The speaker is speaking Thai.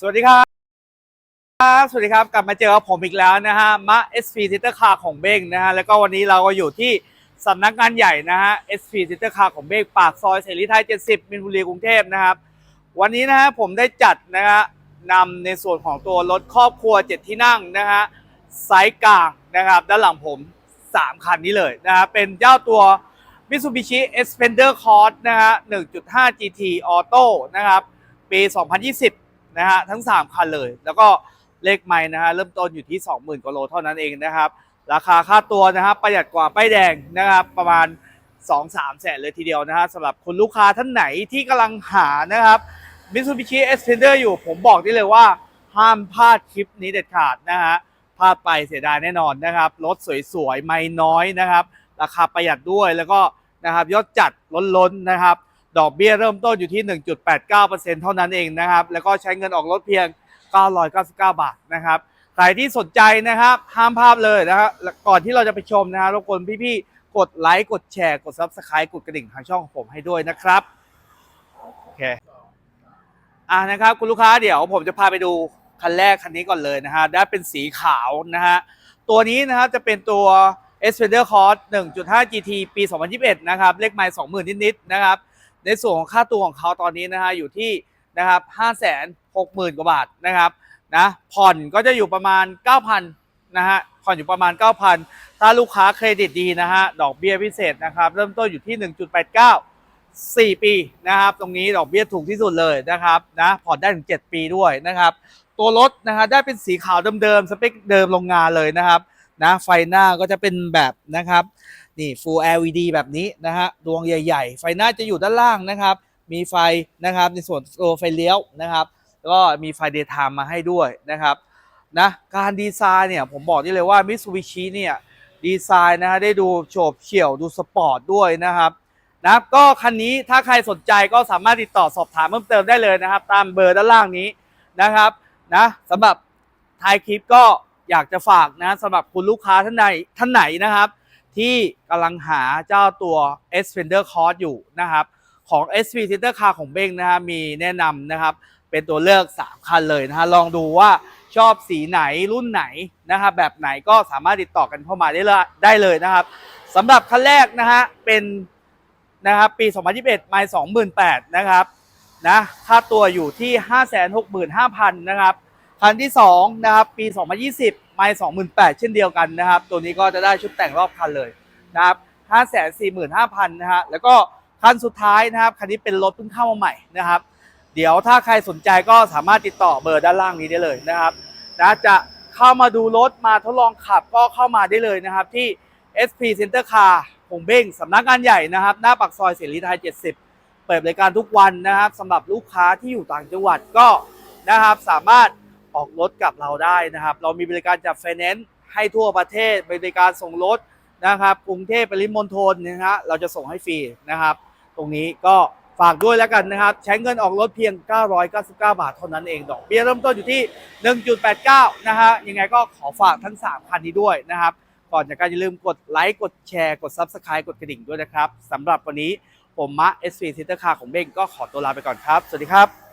สวัสดีครับสวัสดีครับ กลับมาเจอกับผมอีกแล้วนะฮะมะ SP t i t e r Car ของเบ้งนะฮะแล้วก็วันนี้เราก็อยู่ที่สำนักงานใหญ่นะฮะ SP t i t e r Car ของเบ้งปากซอยเสรีไทย 70มินบุรีกรุงเทพนะครับ วันนี้นะฮะผมได้จัดนะฮะนำในส่วนของตัวรถครอบครัว 7 ที่นั่งนะฮะไซส์กลางนะครับ ด้านหลังผม 3 คันนี้เลยนะฮะเป็นเจ้าตัว Mitsubishi Xpander Cross นะฮะ1.5 GT Auto นะครับปี 2020 นะฮะทั้ง 3 คันเลย แล้วก็เลขไม่นะฮะเริ่มต้นอยู่ที่ 20,000กว่าโลเท่านั้นเองนะครับ ราคาค่าตัวนะครับประหยัดกว่าป้ายแดงนะครับประมาณ 2-3 แสนเลยทีเดียวนะฮะสำหรับคุณลูกค้าท่านไหนที่กำลังหานะครับ Mitsubishi Xpander อยู่ผมบอกได้เลยว่า ห้ามพลาดคลิปนี้เด็ดขาดนะฮะพลาดไปเสียดายแน่นอนนะครับรถสวยๆ ไม่น้อยนะครับ ราคาประหยัดด้วยแล้วก็นะครับยอดจัดล้นๆนะครับ ดอกเบี้ยเริ่มต้นอยู่ที่ 1.89%เท่านั้นเองนะครับ แล้วก็ใช้เงินออกรถเพียง 999 บาทนะครับ ใครที่สนใจนะครับ ห้ามพลาดเลยนะครับก่อนที่เราจะไปชมนะฮะรบกวนพี่ๆ กดไลค์ กดแชร์ กด Subscribe กดกระดิ่งทางช่องของผมให้ด้วยนะครับ โอเค อ่านะครับ คุณลูกค้าเดี๋ยวผมจะพาไปดูคันแรกคันนี้ก่อนเลยนะฮะ ได้เป็นสีขาวนะฮะ ตัวนี้นะครับจะเป็นตัว e x p e n d e r Cross 1.5 GT ปี 2021 นะครับ เลขไมล์20,000 นิดๆ นะครับ ในส่วนของค่าตัวของเขาตอนนี้นะฮะอยู่ที่นะครับ560,000กว่าบาทนะครับนะผ่อนก็จะอยู่ประมาณ 9,000นะฮะผ่อนอยู่ประมาณ 9,000 ถ้าลูกค้าเครดิตดีนะฮะดอกเบี้ยพิเศษนะครับเริ่มต้นอยู่ที่ 1.89 4 ปีนะครับตรงนี้ดอกเบี้ยถูกที่สุดเลยนะครับนะผ่อนได้ถึง 7 ปีด้วยนะครับตัวรถนะฮะได้เป็นสีขาวเดิมๆสเปคเดิมโรงงานเลยนะครับ นะไฟหน้าก็จะเป็นแบบนะครับนี่ Full LED แบบนี้นะฮะดวงใหญ่ ๆ ไฟหน้าจะอยู่ด้านล่างนะครับ มีไฟนะครับในส่วนตัวไฟเลี้ยวนะครับก็มีไฟ daytime มาให้ด้วยนะครับนะการดีไซน์เนี่ยผมบอกได้เลยว่า Mitsubishi เนี่ยดีไซน์นะฮะได้ดูโฉบเฉี่ยวดูสปอร์ตด้วยนะครับนะก็คันนี้ถ้าใครสนใจก็สามารถติดต่อสอบถามเพิ่มเติมได้เลยนะครับ ตามเบอร์ด้านล่างนี้นะครับนะสำหรับท้ายคลิปก็ อยากจะฝากนะสำหรับคุณลูกค้าท่านใดท่านไหนนะครับ ที่กำลังหาเจ้าตัว S Fender Cross อยู่นะครับ ของ SV Center Car ของเบ้งนะฮะมีแนะนำนะครับ เป็นตัวเลือก 3 คันเลยนะฮะลองดูว่าชอบสีไหนรุ่นไหนนะครับแบบไหนก็สามารถติดต่อกันเข้ามาได้เลยได้เลยนะครับสำหรับคันแรกนะฮะเป็นนะครับปี 2021ไม่28,000นะครับนะค่าตัวอยู่ที่ 565,000นะครับ คันที่2นะครับปี 2020 ไม่28,000 เช่นเดียวกันนะครับ ตัวนี้ก็จะได้ชุดแต่งรอบคันเลยนะครับ 545,000 นะฮะ แล้วก็คันสุดท้ายนะครับ คันนี้เป็นรถเพิ่งเข้ามาใหม่นะครับ เดี๋ยวถ้าใครสนใจก็สามารถติดต่อเบอร์ด้านล่างนี้ได้เลยนะครับนะจะเข้ามาดูรถมาทดลองขับก็เข้ามาได้เลยนะครับ ที่ SP Center Car หงเบ้งสำนักงานใหญ่นะครับ หน้าปากซอยเสรีไทย 70 เปิดบริการทุกวันนะครับสำหรับลูกค้าที่อยู่ต่างจังหวัดก็นะครับสามารถ ออกรถกับเราได้นะครับ เรามีบริการจัดไฟแนนซ์ให้ทั่วประเทศบริการส่งรถนะครับกรุงเทพปริมณฑลนะฮะเราจะส่งให้ฟรีนะครับ ตรงนี้ก็ฝากด้วยแล้วกันนะครับ ใช้เงินออกรถเพียง 999 บาทเท่านั้นเองดอกเบี้ยเริ่มต้นอยู่ที่ 1.89 นะฮะยังไงก็ขอฝากทั้ง 3 คันนี้ด้วยนะครับ ก่อนจากการอย่าลืมกดไลค์กดแชร์กด Subscribe กดกระดิ่งด้วยนะครับสำหรับวันนี้ผมมะ SV Center Car ของเบงก็ขอตัวลาไปก่อนครับ สวัสดีครับ